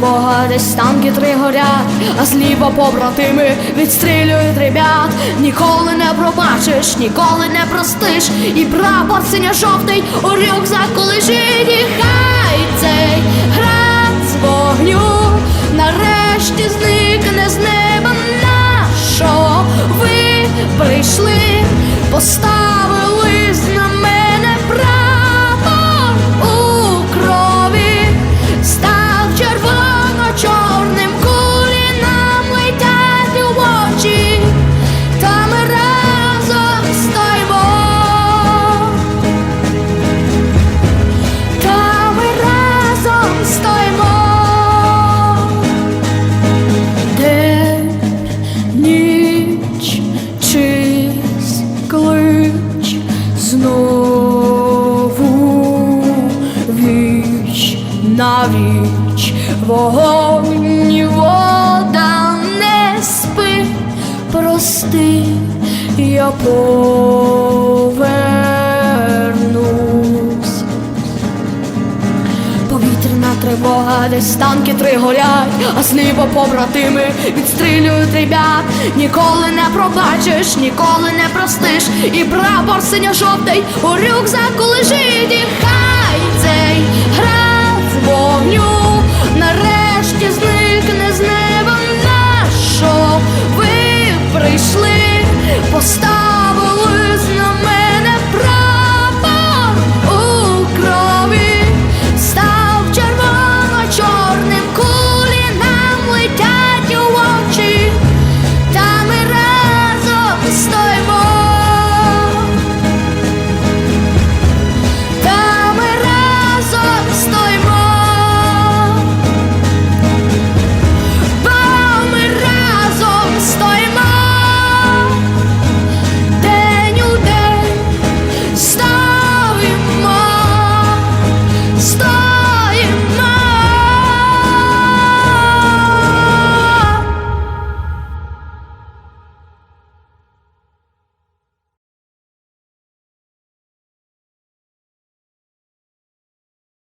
тривога, десь танки три горять, а зліва побратими відстрілюють ребят. Ніколи не пробачиш, ніколи не простиш. І прапор синьо-жовтий у рюкзаку лежить, і хай цей град з вогню нарешті зникне з неба нашого. Ви прийшли, поставили віч на віч, вогонь вода не спи, прости, я повернусь. Повітряна тривога, десь танки три горять, а зліва побратими відстрілюють ребят. Ніколи не пробачиш, ніколи не простиш. І прапор синьо-жовтий у рюкзаку лежить, і хай